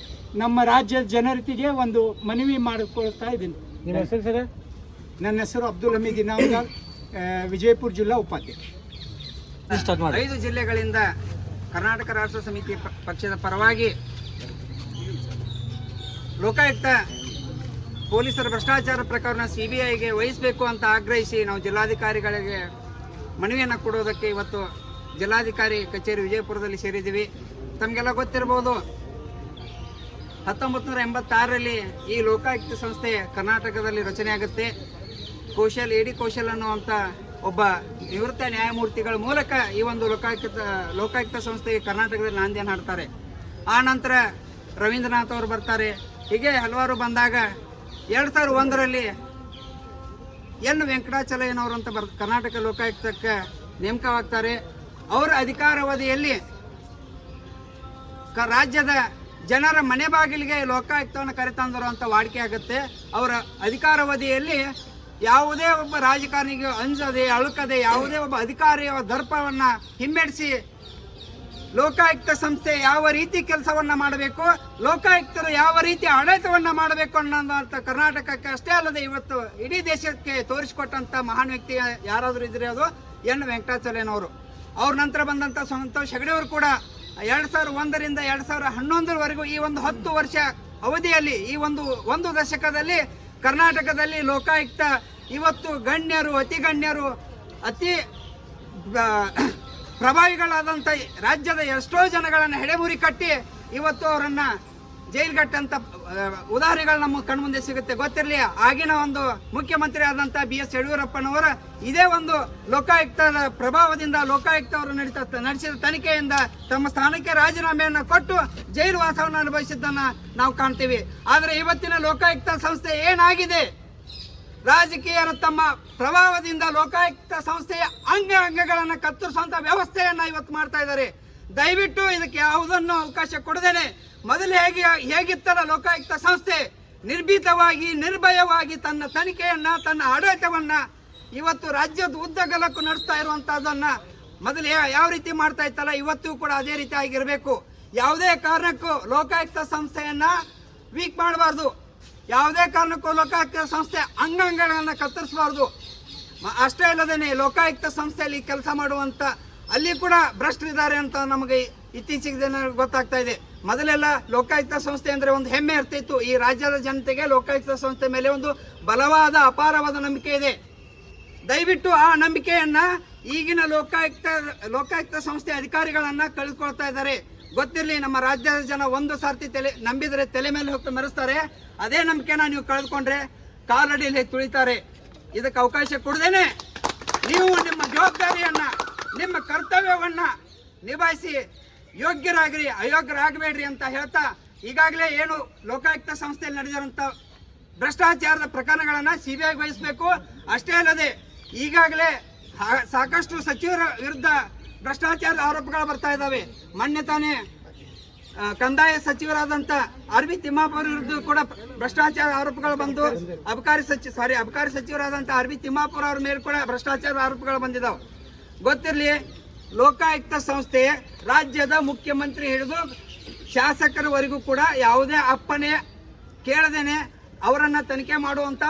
ನಮ್ಮ ರಾಜ್ಯದ ಜನರಿಗೆ ಒಂದು ಮನವಿ ಮಾಡಿಕೊಳ್ತಾ ಇದ್ದೀನಿ. ನಿಮ್ಮ ಹೆಸರು ಸರ್? ನನ್ನ ಹೆಸರು ಅಬ್ದುಲ್ ಹಮೀದ್ ಇನಾಮ್ದಾರ್ ವಿಜಯಪುರ ಜಿಲ್ಲಾ ಉಪಾಧ್ಯಕ್ಷ. ಐದು ಜಿಲ್ಲೆಗಳಿಂದ ಕರ್ನಾಟಕ ರಾಷ್ಟ್ರ ಸಮಿತಿ ಪ- ಪಕ್ಷದ ಪರವಾಗಿ ಲೋಕಾಯುಕ್ತ ಪೊಲೀಸರ ಭ್ರಷ್ಟಾಚಾರ ಪ್ರಕರಣ ಸಿ ಬಿ ಐಗೆ ವಹಿಸಬೇಕು ಅಂತ ಆಗ್ರಹಿಸಿ ನಾವು ಜಿಲ್ಲಾಧಿಕಾರಿಗಳಿಗೆ ಮನವಿಯನ್ನು ಕೊಡೋದಕ್ಕೆ ಇವತ್ತು ಜಿಲ್ಲಾಧಿಕಾರಿ ಕಚೇರಿ ವಿಜಯಪುರದಲ್ಲಿ ಸೇರಿದ್ದೀವಿ. ತಮಗೆಲ್ಲ ಗೊತ್ತಿರ್ಬೋದು ಹತ್ತೊಂಬತ್ತು ನೂರ ಎಂಬತ್ತಾರರಲ್ಲಿ ಈ ಲೋಕಾಯುಕ್ತ ಸಂಸ್ಥೆ ಕರ್ನಾಟಕದಲ್ಲಿ ರಚನೆ ಆಗುತ್ತೆ ಕೌಶಲ್, ಎ ಡಿ ಕೌಶಲ್ ಅನ್ನುವಂಥ ಒಬ್ಬ ನಿವೃತ್ತ ನ್ಯಾಯಮೂರ್ತಿಗಳ ಮೂಲಕ ಈ ಒಂದು ಲೋಕಾಯುಕ್ತ ಲೋಕಾಯುಕ್ತ ಸಂಸ್ಥೆಗೆ ಕರ್ನಾಟಕದಲ್ಲಿ ನಾಂದಿಯನ್ನು ಹಾಡ್ತಾರೆ. ಆ ನಂತರ ರವೀಂದ್ರನಾಥ್ ಅವರು ಬರ್ತಾರೆ. ಹೀಗೆ ಹಲವಾರು ಬಂದಾಗ ಎರಡು ಸಾವಿರದ ಒಂದರಲ್ಲಿ ಎನ್ ವೆಂಕಟಾಚಲಯ್ಯನವರು ಅಂತ ಬರ್, ಕರ್ನಾಟಕ ಲೋಕಾಯುಕ್ತಕ್ಕೆ ನೇಮಕವಾಗ್ತಾರೆ. ಅವರ ಅಧಿಕಾರಾವಧಿಯಲ್ಲಿ ಕ, ರಾಜ್ಯದ ಜನರ ಮನೆ ಬಾಗಿಲಿಗೆ ಲೋಕಾಯುಕ್ತವನ್ನು ಕರೆತಂದರು ಅಂತ ವಾಡಿಕೆ ಆಗುತ್ತೆ. ಅವರ ಅಧಿಕಾರಾವಧಿಯಲ್ಲಿ ಯಾವುದೇ ಒಬ್ಬ ರಾಜಕಾರಣಿಗೆ ಅಂಜದೆ, ಅಳುಕದೆ, ಯಾವುದೇ ಒಬ್ಬ ಅಧಿಕಾರಿಯ ದರ್ಪವನ್ನು ಹಿಮ್ಮೆಡಿಸಿ ಲೋಕಾಯುಕ್ತ ಸಂಸ್ಥೆ ಯಾವ ರೀತಿ ಕೆಲಸವನ್ನು ಮಾಡಬೇಕು, ಲೋಕಾಯುಕ್ತರು ಯಾವ ರೀತಿ ಆಡಳಿತವನ್ನು ಮಾಡಬೇಕು ಅನ್ನೋದಂಥ ಕರ್ನಾಟಕಕ್ಕೆ ಅಷ್ಟೇ ಅಲ್ಲದೆ ಇವತ್ತು ಇಡೀ ದೇಶಕ್ಕೆ ತೋರಿಸಿಕೊಟ್ಟಂಥ ಮಹಾನ್ ವ್ಯಕ್ತಿ ಯಾರಾದರೂ ಇದ್ರೆ ಅದು ಎನ್ ವೆಂಕಟಾಚಲಯ್ಯನವರು. ಅವ್ರ ನಂತರ ಬಂದಂಥ ಸಂತೋಷ್ ಹೆಗಡೆಯವರು ಕೂಡ ಎರಡು ಸಾವಿರ ಒಂದರಿಂದ ಎರಡು ಸಾವಿರ ಹನ್ನೊಂದರವರೆಗೂ ಈ ಒಂದು ಹತ್ತು ವರ್ಷ ಅವಧಿಯಲ್ಲಿ, ಈ ಒಂದು ಒಂದು ದಶಕದಲ್ಲಿ ಕರ್ನಾಟಕದಲ್ಲಿ ಲೋಕಾಯುಕ್ತ ಇವತ್ತು ಗಣ್ಯರು, ಅತಿ ಗಣ್ಯರು, ಅತಿ ಪ್ರಭಾವಿಗಳಾದಂಥ ರಾಜ್ಯದ ಎಷ್ಟೋ ಜನಗಳನ್ನು ಹೆಡೆಮುರಿ ಕಟ್ಟಿ ಇವತ್ತು ಅವರನ್ನ ಜೈಲ್ಗಟ್ಟಂತ ಉದಾಹರಣೆಗಳು ನಮ್ಮ ಕಣ್ಮುಂದೆ ಸಿಗುತ್ತೆ. ಗೊತ್ತಿರಲಿ, ಆಗಿನ ಒಂದು ಮುಖ್ಯಮಂತ್ರಿ ಆದಂಥ ಬಿ ಎಸ್ ಯಡಿಯೂರಪ್ಪನವರ ಇದೇ ಒಂದು ಲೋಕಾಯುಕ್ತದ ಪ್ರಭಾವದಿಂದ ಲೋಕಾಯುಕ್ತ ಅವರು ನಡೀತಾ, ನಡೆಸಿದ ತನಿಖೆಯಿಂದ ತಮ್ಮ ಸ್ಥಾನಕ್ಕೆ ರಾಜೀನಾಮೆಯನ್ನು ಕೊಟ್ಟು ಜೈಲು ವಾಸವನ್ನು ಅನುಭವಿಸಿದ್ದನ್ನ ನಾವು ಕಾಣ್ತೀವಿ. ಆದರೆ ಇವತ್ತಿನ ಲೋಕಾಯುಕ್ತ ಸಂಸ್ಥೆ ಏನಾಗಿದೆ? ರಾಜಕೀಯರು ತಮ್ಮ ಪ್ರಭಾವದಿಂದ ಲೋಕಾಯುಕ್ತ ಸಂಸ್ಥೆಯ ಅಂಗ ಅಂಗಗಳನ್ನು ಕತ್ತರಿಸುವಂತ ವ್ಯವಸ್ಥೆಯನ್ನ ಇವತ್ತು ಮಾಡ್ತಾ ಇದ್ದಾರೆ. ದಯವಿಟ್ಟು ಇದಕ್ಕೆ ಯಾವುದನ್ನು ಅವಕಾಶ ಕೊಡದೇನೆ. ಮೊದಲು ಹೇಗೆ ಹೇಗಿತ್ತಲ್ಲ ಲೋಕಾಯುಕ್ತ ಸಂಸ್ಥೆ? ನಿರ್ಭೀತವಾಗಿ, ನಿರ್ಭಯವಾಗಿ ತನ್ನ ತನಿಖೆಯನ್ನ, ತನ್ನ ಆಡಳಿತವನ್ನ ಇವತ್ತು ರಾಜ್ಯದ ಉದ್ದಗಲಕ್ಕೂ ನಡೆಸ್ತಾ ಇರುವಂತಹದನ್ನ ಮೊದಲು ಯಾವ ರೀತಿ ಮಾಡ್ತಾ ಇತ್ತಲ್ಲ ಇವತ್ತು ಕೂಡ ಅದೇ ರೀತಿ ಆಗಿರಬೇಕು. ಯಾವುದೇ ಕಾರಣಕ್ಕೂ ಲೋಕಾಯುಕ್ತ ಸಂಸ್ಥೆಯನ್ನ ವೀಕ್ ಮಾಡಬಾರ್ದು. ಯಾವುದೇ ಕಾರಣಕ್ಕೂ ಲೋಕಾಯುಕ್ತ ಸಂಸ್ಥೆ ಅಂಗಾಂಗಗಳನ್ನು ಕತ್ತರಿಸಬಾರ್ದು. ಅಷ್ಟೇ ಅಲ್ಲದೇನೆ ಲೋಕಾಯುಕ್ತ ಸಂಸ್ಥೆಯಲ್ಲಿ ಕೆಲಸ ಮಾಡುವಂತ ಅಲ್ಲಿ ಕೂಡ ಭ್ರಷ್ಟರಿದ್ದಾರೆ ಅಂತ ನಮಗೆ ಇತ್ತೀಚಿಗೆ ದಿನ ಗೊತ್ತಾಗ್ತಾ ಇದೆ. ಮೊದಲೆಲ್ಲ ಲೋಕಾಯುಕ್ತ ಸಂಸ್ಥೆ ಅಂದರೆ ಒಂದು ಹೆಮ್ಮೆ ಇರ್ತಿತ್ತು. ಈ ರಾಜ್ಯದ ಜನತೆಗೆ ಲೋಕಾಯುಕ್ತ ಸಂಸ್ಥೆ ಮೇಲೆ ಒಂದು ಬಲವಾದ ಅಪಾರವಾದ ನಂಬಿಕೆ ಇದೆ. ದಯವಿಟ್ಟು ಆ ನಂಬಿಕೆಯನ್ನ ಈಗಿನ ಲೋಕಾಯುಕ್ತ ಲೋಕಾಯುಕ್ತ ಸಂಸ್ಥೆ ಅಧಿಕಾರಿಗಳನ್ನ ಕಳೆದುಕೊಳ್ತಾ ಇದ್ದಾರೆ. ಗೊತ್ತಿರಲಿ, ನಮ್ಮ ರಾಜ್ಯದ ಜನ ಒಂದು ಸಾರ್ತಿ ತಲೆ, ನಂಬಿದ್ರೆ ತಲೆ ಮೇಲೆ ಹೋಗಿ ಮರೆಸ್ತಾರೆ. ಅದೇ ನಂಬಿಕೆನ ನೀವು ಕಳೆದುಕೊಂಡ್ರೆ ಕಾಲಡಿಯಲ್ಲಿ ತುಳಿತಾರೆ. ಇದಕ್ಕೆ ಅವಕಾಶ ಕೊಡದೇನೆ. ನೀವು ನಿಮ್ಮ ಜವಾಬ್ದಾರಿಯನ್ನ, ನಿಮ್ಮ ಕರ್ತವ್ಯವನ್ನ ನಿಭಾಯಿಸಿ ಯೋಗ್ಯರಾಗ್ರಿ, ಅಯೋಗ್ಯರಾಗಬೇಡ್ರಿ ಅಂತ ಹೇಳ್ತಾ ಈಗಾಗಲೇ ಏನು ಲೋಕಾಯುಕ್ತ ಸಂಸ್ಥೆಯಲ್ಲಿ ನಡೆದಿರುವಂತ ಭ್ರಷ್ಟಾಚಾರದ ಪ್ರಕರಣಗಳನ್ನ ಸಿಬಿಐ ವಹಿಸಬೇಕು. ಅಷ್ಟೇ ಅಲ್ಲದೆ ಈಗಾಗಲೇ ಸಾಕಷ್ಟು ಸಚಿವರ ವಿರುದ್ಧ ಭ್ರಷ್ಟಾಚಾರದ ಆರೋಪಗಳು ಬರ್ತಾ ಇದ್ದಾವೆ. ಮೊನ್ನೆ ತಾನೇ ಕಂದಾಯ ಸಚಿವರಾದಂತ ಆರ್ ಬಿ ತಿಮ್ಮಾಪುರ ವಿರುದ್ಧ ಕೂಡ ಭ್ರಷ್ಟಾಚಾರ ಆರೋಪಗಳು ಬಂದು ಅಬಕಾರಿ ಸಚಿವ ಸಾರಿ, ಅಬಕಾರಿ ಸಚಿವರಾದಂಥ ಆರ್ ಬಿ ತಿಮ್ಮಾಪುರ ಅವ್ರ ಮೇಲೆ ಕೂಡ ಭ್ರಷ್ಟಾಚಾರ ಆರೋಪಗಳು ಬಂದಿದ್ದಾವೆ. ಗೊತ್ತಿರಲಿ, ಲೋಕಾಯುಕ್ತ ಸಂಸ್ಥೆ ರಾಜ್ಯದ ಮುಖ್ಯಮಂತ್ರಿ ಹಿಡಿದು ಶಾಸಕರವರೆಗೂ ಕೂಡ ಯಾವುದೇ ಅಪ್ಪಣೆ ಕೇಳದೇನೆ ಅವರನ್ನು ತನಿಖೆ ಮಾಡುವಂತ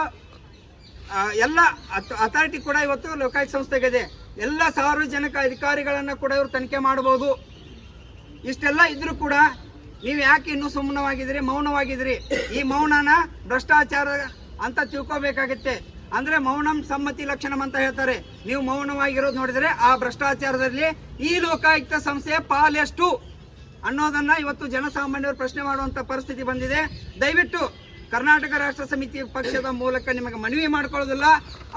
ಆ, ಎಲ್ಲ ಅಥಾರಿಟಿ ಕೂಡ ಇವತ್ತು ಲೋಕಾಯುಕ್ತ ಸಂಸ್ಥೆಗಿದೆ. ಎಲ್ಲ ಸಾರ್ವಜನಿಕ ಅಧಿಕಾರಿಗಳನ್ನ ಕೂಡ ಇವರು ತನಿಖೆ ಮಾಡಬಹುದು. ಇಷ್ಟೆಲ್ಲ ಇದ್ರೂ ಕೂಡ ನೀವು ಯಾಕೆ ಇನ್ನೂ ಸುಮ್ಮನವಾಗಿದ್ದೀರಿ ಮೌನವಾಗಿದ್ರಿ ಈ ಮೌನನ ಭ್ರಷ್ಟಾಚಾರ ಅಂತ ತಿಳ್ಕೊಬೇಕಾಗುತ್ತೆ. ಅಂದ್ರೆ ಮೌನಂ ಸಮ್ಮತಿ ಲಕ್ಷಣಂ ಅಂತ ಹೇಳ್ತಾರೆ. ನೀವು ಮೌನವಾಗಿರೋದು ನೋಡಿದ್ರೆ ಆ ಭ್ರಷ್ಟಾಚಾರದಲ್ಲಿ ಈ ಲೋಕಾಯುಕ್ತ ಸಂಸ್ಥೆಯ ಪಾಲೆಷ್ಟು ಅನ್ನೋದನ್ನ ಇವತ್ತು ಜನಸಾಮಾನ್ಯರು ಪ್ರಶ್ನೆ ಮಾಡುವಂತ ಪರಿಸ್ಥಿತಿ ಬಂದಿದೆ. ದಯವಿಟ್ಟು ಕರ್ನಾಟಕ ರಾಷ್ಟ್ರ ಸಮಿತಿ ಪಕ್ಷದ ಮೂಲಕ ನಿಮಗೆ ಮನವಿ ಮಾಡ್ಕೊಳ್ಳೋದಿಲ್ಲ.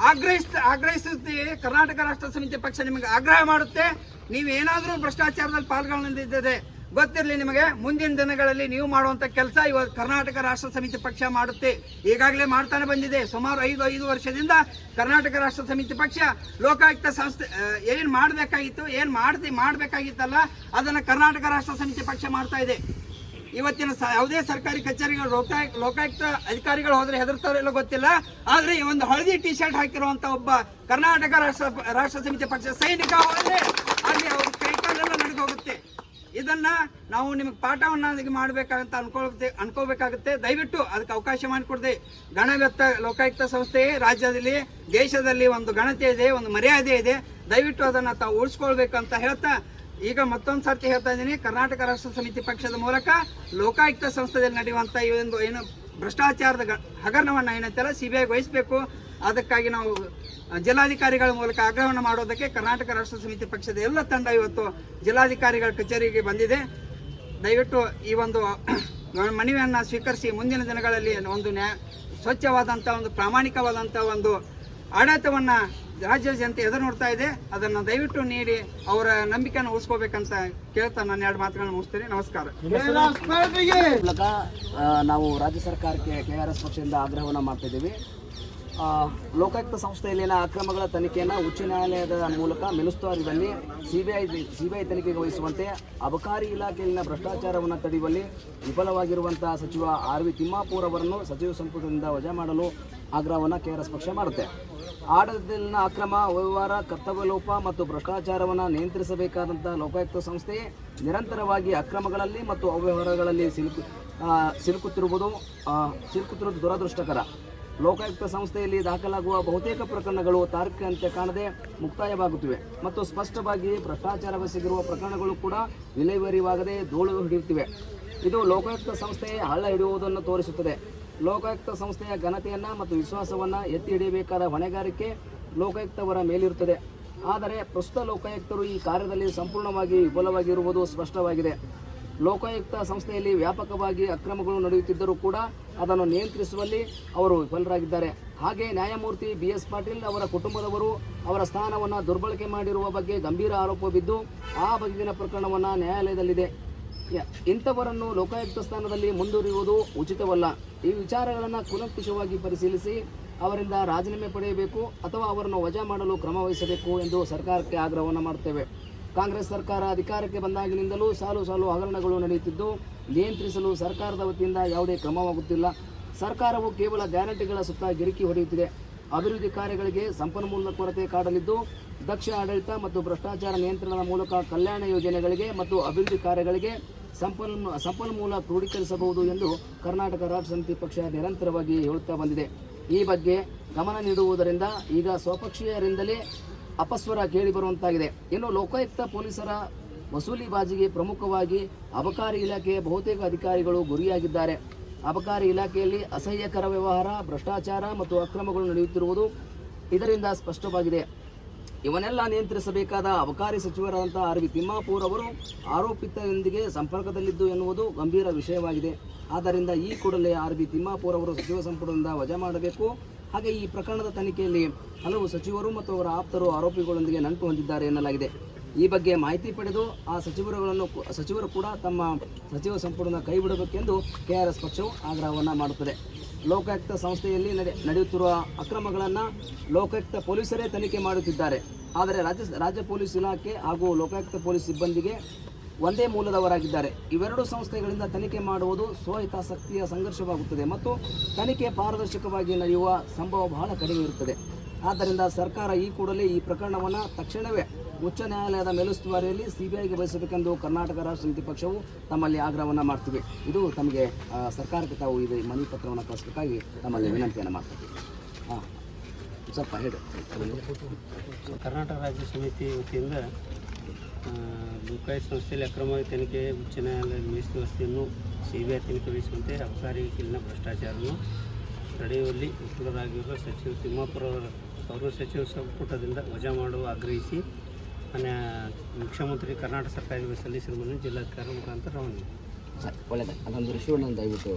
ಆಗ್ರಹಿಸ್ ಆಗ್ರಹಿಸುತ್ತೀವಿ ಕರ್ನಾಟಕ ರಾಷ್ಟ್ರ ಸಮಿತಿ ಪಕ್ಷ ನಿಮಗೆ ಆಗ್ರಹ ಮಾಡುತ್ತೆ. ನೀವೇನಾದರೂ ಭ್ರಷ್ಟಾಚಾರದಲ್ಲಿ ಪಾಲ್ಗೊಳ್ಳಿದ್ದರೆ ಗೊತ್ತಿರಲಿ ನಿಮಗೆ, ಮುಂದಿನ ದಿನಗಳಲ್ಲಿ ನೀವು ಮಾಡುವಂತ ಕೆಲಸ ಇವತ್ತು ಕರ್ನಾಟಕ ರಾಷ್ಟ್ರ ಸಮಿತಿ ಪಕ್ಷ ಮಾಡುತ್ತೆ. ಈಗಾಗಲೇ ಮಾಡ್ತಾನೆ ಬಂದಿದೆ. ಸುಮಾರು ಐದು ಐದು ವರ್ಷದಿಂದ ಕರ್ನಾಟಕ ರಾಷ್ಟ್ರ ಸಮಿತಿ ಪಕ್ಷ, ಲೋಕಾಯುಕ್ತ ಸಂಸ್ಥೆ ಏನು ಮಾಡಬೇಕಾಗಿತ್ತು, ಏನ್ ಮಾಡ್ತಿ, ಮಾಡಬೇಕಾಗಿತ್ತಲ್ಲ, ಅದನ್ನ ಕರ್ನಾಟಕ ರಾಷ್ಟ್ರ ಸಮಿತಿ ಪಕ್ಷ ಮಾಡ್ತಾ ಇದೆ. ಇವತ್ತಿನ ಯಾವುದೇ ಸರ್ಕಾರಿ ಕಚೇರಿಗಳು ಲೋಕಾಯುಕ್ತ ಲೋಕಾಯುಕ್ತ ಅಧಿಕಾರಿಗಳು ಹೋದ್ರೆ ಹೆದರ್ತಾರೋ ಇಲ್ಲ ಗೊತ್ತಿಲ್ಲ. ಆದ್ರೆ ಈ ಒಂದು ಹಳದಿ ಟಿ ಶರ್ಟ್ ಹಾಕಿರುವಂತ ಒಬ್ಬ ಕರ್ನಾಟಕ ರಾಷ್ಟ್ರ ರಾಷ್ಟ್ರ ಸಮಿತಿ ಪಕ್ಷ ಸೈನಿಕ ಅಲ್ಲಿ ಅವ್ರ ಕೈಕಾಲೆಲ್ಲ ನಡೆದು ಹೋಗುತ್ತೆ ಇದನ್ನ ನಾವು ನಿಮಗೆ ಪಾಠವನ್ನ ಅದಕ್ಕೆ ಅನ್ಕೊಳ್ತೇ ಅನ್ಕೋಬೇಕಾಗುತ್ತೆ ದಯವಿಟ್ಟು ಅದಕ್ಕೆ ಅವಕಾಶ ಮಾಡಿಕೊಡದೆ. ಗಣವ್ಯತ್ತ ಲೋಕಾಯುಕ್ತ ಸಂಸ್ಥೆ, ರಾಜ್ಯದಲ್ಲಿ, ದೇಶದಲ್ಲಿ ಒಂದು ಘನತೆ ಇದೆ, ಒಂದು ಮರ್ಯಾದೆ ಇದೆ. ದಯವಿಟ್ಟು ಅದನ್ನ ತಾವು ಉಳಿಸ್ಕೊಳ್ಬೇಕಂತ ಹೇಳ್ತಾ, ಈಗ ಮತ್ತೊಂದು ಸರ್ತಿ ಹೇಳ್ತಾ ಇದ್ದೀನಿ. ಕರ್ನಾಟಕ ರಾಷ್ಟ್ರ ಸಮಿತಿ ಪಕ್ಷದ ಮೂಲಕ ಲೋಕಾಯುಕ್ತ ಸಂಸ್ಥೆಯಲ್ಲಿ ನಡೆಯುವಂಥ ಈ ಒಂದು ಏನು ಭ್ರಷ್ಟಾಚಾರದ ಹಗರಣವನ್ನು ಏನಂತೆಲ್ಲ ಸಿ ಬಿ ಐ ವಹಿಸಬೇಕು. ಅದಕ್ಕಾಗಿ ನಾವು ಜಿಲ್ಲಾಧಿಕಾರಿಗಳ ಮೂಲಕ ಆಗ್ರಹವನ್ನು ಮಾಡೋದಕ್ಕೆ ಕರ್ನಾಟಕ ರಾಷ್ಟ್ರ ಸಮಿತಿ ಪಕ್ಷದ ಎಲ್ಲ ತಂಡ ಇವತ್ತು ಜಿಲ್ಲಾಧಿಕಾರಿಗಳ ಕಚೇರಿಗೆ ಬಂದಿದೆ. ದಯವಿಟ್ಟು ಈ ಒಂದು ಮನವಿಯನ್ನು ಸ್ವೀಕರಿಸಿ ಮುಂದಿನ ದಿನಗಳಲ್ಲಿ ಒಂದು ನ್ಯಾ ಸ್ವಚ್ಛವಾದಂಥ ಒಂದು ಪ್ರಾಮಾಣಿಕವಾದಂಥ ಒಂದು ಆಡಳಿತವನ್ನು ರಾಜ್ಯ ಜನತೆ ಎದುರು ನೋಡ್ತಾ ಇದೆ. ಅದನ್ನು ದಯವಿಟ್ಟು ನೀಡಿ ಅವರ ನಂಬಿಕೆಯನ್ನು ಉಳಿಸ್ಕೋಬೇಕಂತ ಕೇಳ್ತಾ ನನ್ನ ಎರಡು ಮಾತುಗಳನ್ನು ಮುಗಿಸ್ತೇನೆ. ನಮಸ್ಕಾರ. ನಾವು ರಾಜ್ಯ ಸರ್ಕಾರಕ್ಕೆ ಕೆ ಆರ್ ಎಸ್ ಪಕ್ಷದಿಂದ ಆಗ್ರಹವನ್ನು ಮಾಡ್ತಾ ಇದ್ದೀವಿ. ಆ, ಲೋಕಾಯುಕ್ತ ಸಂಸ್ಥೆಯಲ್ಲಿನ ಅಕ್ರಮಗಳ ತನಿಖೆಯನ್ನು ಉಚ್ಚ ನ್ಯಾಯಾಲಯದ ಮೂಲಕ ಮೆಲುಸ್ತುವಾರಿಯಲ್ಲಿ ಸಿಬಿಐ ಸಿಬಿಐ ತನಿಖೆಗೆ ವಹಿಸುವಂತೆ ಅಬಕಾರಿ ಇಲಾಖೆಯಲ್ಲಿನ ಭ್ರಷ್ಟಾಚಾರವನ್ನು ತಡೆಯುವಲ್ಲಿ ವಿಫಲವಾಗಿರುವಂತಹ ಸಚಿವ ಆರ್ ವಿ ತಿಮ್ಮಾಪೂರ್ ಅವರನ್ನು ಸಚಿವ ಸಂಪುಟದಿಂದ ವಜಾ ಮಾಡಲು ಆಗ್ರಹವನ್ನು ಕೆ ಆರ್ ಎಸ್ ಪಕ್ಷ ಮಾಡುತ್ತೆ. ಆಡಳಿತದಲ್ಲಿನ ಅಕ್ರಮ ವ್ಯವಹಾರ, ಕರ್ತವ್ಯ ಲೋಪ ಮತ್ತು ಭ್ರಷ್ಟಾಚಾರವನ್ನು ನಿಯಂತ್ರಿಸಬೇಕಾದಂಥ ಲೋಕಾಯುಕ್ತ ಸಂಸ್ಥೆ ನಿರಂತರವಾಗಿ ಅಕ್ರಮಗಳಲ್ಲಿ ಮತ್ತು ಅವ್ಯವಹಾರಗಳಲ್ಲಿ ಸಿಲುಕು ಸಿಲುಕುತ್ತಿರುವುದು ಸಿಲುಕುತ್ತಿರುವುದು ದುರದೃಷ್ಟಕರ. ಲೋಕಾಯುಕ್ತ ಸಂಸ್ಥೆಯಲ್ಲಿ ದಾಖಲಾಗುವ ಬಹುತೇಕ ಪ್ರಕರಣಗಳು ತಾರ್ಕಿಕ ಅಂತ್ಯ ಕಾಣದೆ ಮುಕ್ತಾಯವಾಗುತ್ತಿವೆ. ಮತ್ತು ಸ್ಪಷ್ಟವಾಗಿ ಭ್ರಷ್ಟಾಚಾರವೆಸಗಿರುವ ಪ್ರಕರಣಗಳು ಕೂಡ ವಿಲೇವಾರಿವಾಗದೆ ಧೂಳು ಹಿಡಿಯುತ್ತಿವೆ. ಇದು ಲೋಕಾಯುಕ್ತ ಸಂಸ್ಥೆ ಹಳ್ಳ ಹಿಡಿಯುವುದನ್ನು ತೋರಿಸುತ್ತದೆ. ಲೋಕಾಯುಕ್ತ ಸಂಸ್ಥೆಯ ಘನತೆಯನ್ನು ಮತ್ತು ವಿಶ್ವಾಸವನ್ನು ಎತ್ತಿ ಹಿಡಿಯಬೇಕಾದ ಹೊಣೆಗಾರಿಕೆ ಲೋಕಾಯುಕ್ತವರ ಮೇಲಿರುತ್ತದೆ. ಆದರೆ ಪ್ರಸ್ತುತ ಲೋಕಾಯುಕ್ತರು ಈ ಕಾರ್ಯದಲ್ಲಿ ಸಂಪೂರ್ಣವಾಗಿ ವಿಫಲವಾಗಿರುವುದು ಸ್ಪಷ್ಟವಾಗಿದೆ. ಲೋಕಾಯುಕ್ತ ಸಂಸ್ಥೆಯಲ್ಲಿ ವ್ಯಾಪಕವಾಗಿ ಅಕ್ರಮಗಳು ನಡೆಯುತ್ತಿದ್ದರೂ ಕೂಡ ಅದನ್ನು ನಿಯಂತ್ರಿಸುವಲ್ಲಿ ಅವರು ವಿಫಲರಾಗಿದ್ದಾರೆ. ಹಾಗೆ ನ್ಯಾಯಮೂರ್ತಿ ಬಿ ಎಸ್ ಪಾಟೀಲ್ ಅವರ ಕುಟುಂಬದವರು ಅವರ ಸ್ಥಾನವನ್ನು ದುರ್ಬಳಕೆ ಮಾಡಿರುವ ಬಗ್ಗೆ ಗಂಭೀರ ಆರೋಪ ಬಿದ್ದು ಆ ಬಗೆಗಿನ ಪ್ರಕರಣವನ್ನು ನ್ಯಾಯಾಲಯದಲ್ಲಿದೆ. ಇಂಥವರನ್ನು ಲೋಕಾಯುಕ್ತ ಸ್ಥಾನದಲ್ಲಿ ಮುಂದುವರಿಯುವುದು ಉಚಿತವಲ್ಲ. ಈ ವಿಚಾರಗಳನ್ನು ಕೂಲಂಕುಷವಾಗಿ ಪರಿಶೀಲಿಸಿ ಅವರಿಂದ ರಾಜೀನಾಮೆ ಪಡೆಯಬೇಕು ಅಥವಾ ಅವರನ್ನು ವಜಾ ಮಾಡಲು ಕ್ರಮ ವಹಿಸಬೇಕು ಎಂದು ಸರ್ಕಾರಕ್ಕೆ ಆಗ್ರಹವನ್ನು ಮಾಡುತ್ತೇವೆ. ಕಾಂಗ್ರೆಸ್ ಸರ್ಕಾರ ಅಧಿಕಾರಕ್ಕೆ ಬಂದಾಗಿನಿಂದಲೂ ಸಾಲು ಸಾಲು ಹಗರಣಗಳು ನಡೆಯುತ್ತಿದ್ದು, ನಿಯಂತ್ರಿಸಲು ಸರ್ಕಾರದ ವತಿಯಿಂದ ಯಾವುದೇ ಕ್ರಮವಾಗುತ್ತಿಲ್ಲ. ಸರ್ಕಾರವು ಕೇವಲ ಗ್ಯಾರಂಟಿಗಳ ಸುತ್ತ ಗಿರಿಕಿ ಹೊಡೆಯುತ್ತಿದೆ. ಅಭಿವೃದ್ಧಿ ಕಾರ್ಯಗಳಿಗೆ ಸಂಪನ್ಮೂಲದ ಕೊರತೆ ಕಾಡಲಿದ್ದು, ದಕ್ಷ ಆಡಳಿತ ಮತ್ತು ಭ್ರಷ್ಟಾಚಾರ ನಿಯಂತ್ರಣದ ಮೂಲಕ ಕಲ್ಯಾಣ ಯೋಜನೆಗಳಿಗೆ ಮತ್ತು ಅಭಿವೃದ್ಧಿ ಕಾರ್ಯಗಳಿಗೆ ಸಂಪನ್ಮೂ, ಸಂಪನ್ಮೂಲ ಕ್ರೋಢೀಕರಿಸಬಹುದು ಎಂದು ಕರ್ನಾಟಕ ರಾಜ್ಯ ಸಮಿತಿ ಪಕ್ಷ ನಿರಂತರವಾಗಿ ಹೇಳುತ್ತಾ ಬಂದಿದೆ. ಈ ಬಗ್ಗೆ ಗಮನ ನೀಡುವುದರಿಂದ ಈಗ ಸ್ವಪಕ್ಷೀಯರಿಂದಲೇ ಅಪಸ್ವರ ಕೇಳಿಬರುವಂತಾಗಿದೆ ಇನ್ನು ಲೋಕಾಯುಕ್ತ ಪೊಲೀಸರ ವಸೂಲಿ ಬಾಜಿಗೆ ಪ್ರಮುಖವಾಗಿ ಅಬಕಾರಿ ಇಲಾಖೆಯ ಬಹುತೇಕ ಅಧಿಕಾರಿಗಳು ಗುರಿಯಾಗಿದ್ದಾರೆ. ಅಬಕಾರಿ ಇಲಾಖೆಯಲ್ಲಿ ಅಸಹ್ಯಕರ ವ್ಯವಹಾರ, ಭ್ರಷ್ಟಾಚಾರ ಮತ್ತು ಅಕ್ರಮಗಳು ನಡೆಯುತ್ತಿರುವುದು ಇದರಿಂದ ಸ್ಪಷ್ಟವಾಗಿದೆ. ಇವನ್ನೆಲ್ಲ ನಿಯಂತ್ರಿಸಬೇಕಾದ ಅಬಕಾರಿ ಸಚಿವರಾದಂಥ ಆರ್ ವಿ ತಿಮ್ಮಾಪೂರ್ ಅವರು ಆರೋಪಿತರೊಂದಿಗೆ ಸಂಪರ್ಕದಲ್ಲಿದ್ದು ಎನ್ನುವುದು ಗಂಭೀರ ವಿಷಯವಾಗಿದೆ. ಆದ್ದರಿಂದ ಈ ಕೂಡಲೇ ಆರ್ ಬಿ ತಿಮ್ಮಾಪೂರ್ ಅವರು ಸಚಿವ ಸಂಪುಟದಿಂದ ವಜಾ ಮಾಡಬೇಕು. ಹಾಗೆ ಈ ಪ್ರಕರಣದ ತನಿಖೆಯಲ್ಲಿ ಹಲವು ಸಚಿವರು ಮತ್ತು ಅವರ ಆಪ್ತರು ಆರೋಪಿಗಳೊಂದಿಗೆ ನಂಟು ಹೊಂದಿದ್ದಾರೆ ಎನ್ನಲಾಗಿದೆ. ಈ ಬಗ್ಗೆ ಮಾಹಿತಿ ಪಡೆದು ಆ ಸಚಿವರುಗಳನ್ನು ಕು- ಸಚಿವರು ಕೂಡ ತಮ್ಮ ಸಚಿವ ಸಂಪುಟದ ಕೈಬಿಡಬೇಕೆಂದು ಕೆ ಆರ್ ಎಸ್ ಪಕ್ಷವು ಆಗ್ರಹವನ್ನು ಮಾಡುತ್ತದೆ. ಲೋಕಾಯುಕ್ತ ಸಂಸ್ಥೆಯಲ್ಲಿ ನಡೆ, ನಡೆಯುತ್ತಿರುವ ಅಕ್ರಮಗಳನ್ನು ಲೋಕಾಯುಕ್ತ ಪೊಲೀಸರೇ ತನಿಖೆ ಮಾಡುತ್ತಿದ್ದಾರೆ. ಆದರೆ ರಾಜ್ಯ ರಾಜ್ಯ ಪೊಲೀಸ್ ಇಲಾಖೆ ಹಾಗೂ ಲೋಕಾಯುಕ್ತ ಪೊಲೀಸ್ ಸಿಬ್ಬಂದಿಗೆ ಒಂದೇ ಮೂಲದವರಾಗಿದ್ದಾರೆ. ಇವೆರಡು ಸಂಸ್ಥೆಗಳಿಂದ ತನಿಖೆ ಮಾಡುವುದು ಸ್ವಹಿತಾಸಕ್ತಿಯ ಸಂಘರ್ಷವಾಗುತ್ತದೆ ಮತ್ತು ತನಿಖೆ ಪಾರದರ್ಶಕವಾಗಿ ನಡೆಯುವ ಸಂಭವ ಬಹಳ ಕಡಿಮೆ ಇರುತ್ತದೆ. ಆದ್ದರಿಂದ ಸರ್ಕಾರ ಈ ಕೂಡಲೇ ಈ ಪ್ರಕರಣವನ್ನು ತಕ್ಷಣವೇ ಉಚ್ಚ ನ್ಯಾಯಾಲಯದ ಮೇಲುಸ್ತುವಾರಿಯಲ್ಲಿ ಸಿಬಿಐಗೆ ವಹಿಸಬೇಕೆಂದು ಕರ್ನಾಟಕ ರಾಷ್ಟ್ರ ಸಮಿತಿ ಪಕ್ಷವು ತಮ್ಮಲ್ಲಿ ಆಗ್ರಹವನ್ನು ಮಾಡ್ತೀವಿ. ಇದು ತಮಗೆ ಸರ್ಕಾರಕ್ಕೆ ತಾವು ಇದು ಮನವಿ ಪತ್ರವನ್ನು ಕಳಿಸಬೇಕಾಗಿ ತಮ್ಮಲ್ಲಿ ವಿನಂತಿಯನ್ನು ಮಾಡ್ತೀವಿ. ಹಾಂ, ಸ್ವಲ್ಪ ಹೇಳಿ. ಕರ್ನಾಟಕ ರಾಜ್ಯ ಸಮಿತಿ ವತಿಯಿಂದ ಲೋಕಾಯುಕ್ತ ಸಂಸ್ಥೆಯಲ್ಲಿ ಅಕ್ರಮವಾಗಿ ತನಿಖೆ, ಉಚ್ಚ ನ್ಯಾಯಾಲಯದ ಮೀಸಲು ವ್ಯವಸ್ಥೆಯನ್ನು ಸಿ ಬಿ ಐ ತನಿಖೆ ವಹಿಸುವಂತೆ ಅಬಕಾರಿ ಇಲ್ಲಿನ ಭ್ರಷ್ಟಾಚಾರವನ್ನು ತಡೆಯುವಲ್ಲಿ ವಿಫಲರಾಗಿರುವ ಸಚಿವ ತಿಮ್ಮಾಪುರ ಅವರ ಸಚಿವ ಸಂಪುಟದಿಂದ ವಜಾ ಮಾಡಲು ಆಗ್ರಹಿಸಿ ಮನೆಯ ಮುಖ್ಯಮಂತ್ರಿ ಕರ್ನಾಟಕ ಸರ್ಕಾರಕ್ಕೆ ಸಲ್ಲಿಸಿರುವ ಮನವಿ ಜಿಲ್ಲಾಧಿಕಾರಿ ಮುಖಾಂತರ ರವಾನೆ. ಒಳ್ಳೆಯದು. ಅದೊಂದು ದೃಶ್ಯವನ್ನು ದಯವಿಟ್ಟು